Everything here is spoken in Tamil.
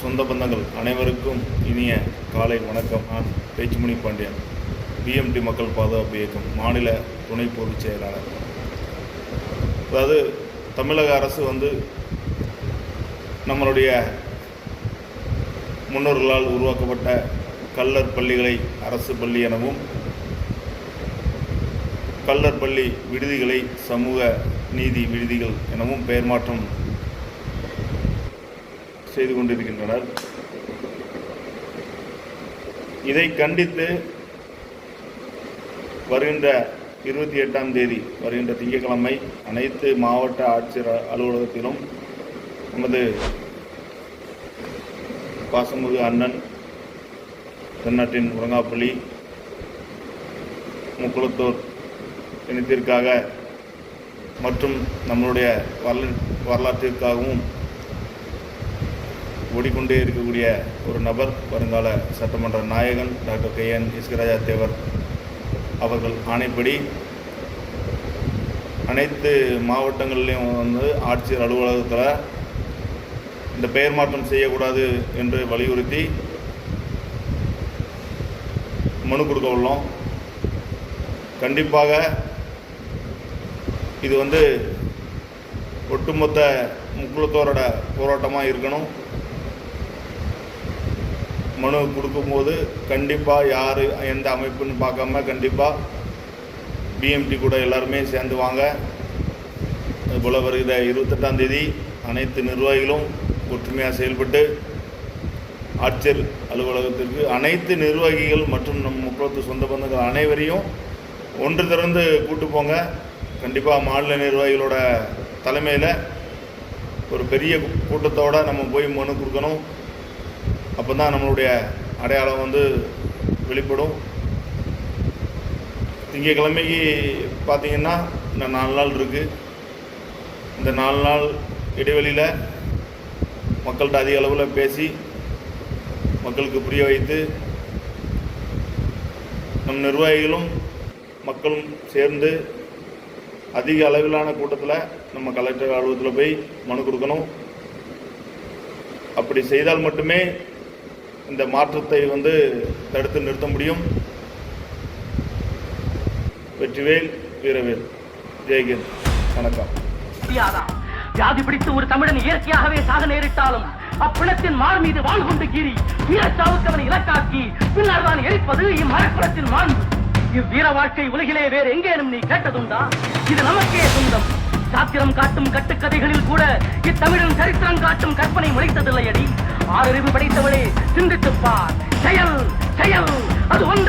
சொந்த பந்தங்கள் அனைவருக்கும் இனிய காலை வணக்கம். நான் பேச்சுமணி பாண்டியன். பிஎம்டி மக்கள் பாதுகாப்பு இயக்கம் மாநில துணை பொதுச் செயலாளர். அதாவது தமிழக அரசு வந்து நம்மளுடைய முன்னோர்களால் உருவாக்கப்பட்ட கல்லர் பள்ளிகளை அரசு பள்ளி எனவும் கல்லர் பள்ளி விடுதிகளை சமூக நீதி விடுதிகள் எனவும் பெயர் மாற்றம் செய்து கொண்டிருக்கின்றனர். இதை கண்டித்து வருகின்ற இருபத்தி எட்டாம் தேதி வருகின்ற திங்கட்கிழமை அனைத்து மாவட்ட ஆட்சியர் அலுவலகத்திலும் நமது பாசமுகு அண்ணன் தென்னாட்டின் முருங்காப்பள்ளி முக்குளத்தூர் இனத்திற்காக மற்றும் நம்மளுடைய வரல வரலாற்றிற்காகவும் ஓடிக்கொண்டே இருக்கக்கூடிய ஒரு நபர் வருங்கால சட்டமன்ற நாயகன் டாக்டர் கே என் இஸ்கராஜா தேவர் அவர்கள் ஆணைப்படி அனைத்து மாவட்டங்கள்லேயும் வந்து ஆட்சியர் அலுவலகத்தில் இந்த பெயர் மாற்றம் செய்யக்கூடாது என்று வலியுறுத்தி மனு கொடுக்க உள்ளோம். கண்டிப்பாக இது வந்து ஒட்டுமொத்த முக்குளத்தோரோட போராட்டமாக இருக்கணும். மனு கொடுக்கும்போது கண்டிப்பாக யார் எந்த அமைப்புன்னு பார்க்காம கண்டிப்பாக பிஎம்டி கூட எல்லாருமே சேர்ந்து வாங்க. அதுபோல் வருகிற இருபத்தெட்டாம் தேதி அனைத்து நிர்வாகிகளும் ஒற்றுமையாக செயல்பட்டு ஆட்சியர் அலுவலகத்திற்கு அனைத்து நிர்வாகிகள் மற்றும் நம் முக்குளத்து சொந்த பந்தங்கள் அனைவரையும் ஒன்று திறந்து கூட்டு போங்க. கண்டிப்பாக மாநில நிர்வாகிகளோட தலைமையில் ஒரு பெரிய கூட்டத்தோடு நம்ம போய் மனு கொடுக்கணும். அப்போ தான் நம்மளுடைய அடையாளம் வந்து வெளிப்படும். திங்கக்கிழமைக்கு பார்த்தீங்கன்னா இன்னும் நாலு நாள் இருக்குது இந்த நாலு நாள் இடைவெளியில் மக்கள்கிட்ட அதிக அளவில் பேசி மக்களுக்கு புரிய வைத்து நம் நிர்வாகிகளும் மக்களும் சேர்ந்து அதிக அளவிலான கூட்டத்தில் நம்ம கலெக்டர் அலுவலகத்தில் போய் மனு கொடுக்கணும். அப்படி செய்தால் மட்டுமே இந்த மாற்றத்தை வந்து தடுத்து நிறுத்த முடியும். வெற்றிவேல் வீரவேல். ஜெய்கிந்த் வணக்கம். வியாதி பிடித்து ஒரு தமிழன் இயற்கையாகவே சாக நேரிட்டாலும் அப்பிணத்தின் மார் மீது வாழ் கொண்டு கீறி வீரச்சாவுக்கு அவனை இலக்காக்கி பின்னர் தான் எரிப்பது இம்மரக்குளத்தின் மாண்பு. இவ்வீர வாழ்க்கை உலகிலே வேறு எங்கேனும் நீ கேட்டதுண்டா? இது நமக்கே சொந்தம். சாத்திரம் காட்டும் கட்டுக்கதைகளில் கூட இத்தமிழன் சரித்திரம் காட்டும் கற்பனை முளைத்ததில்லையடி. ஆறறிவு படைத்தவளே சிந்தித்துப்பார் செயல் செயல் அது ஒன்றே.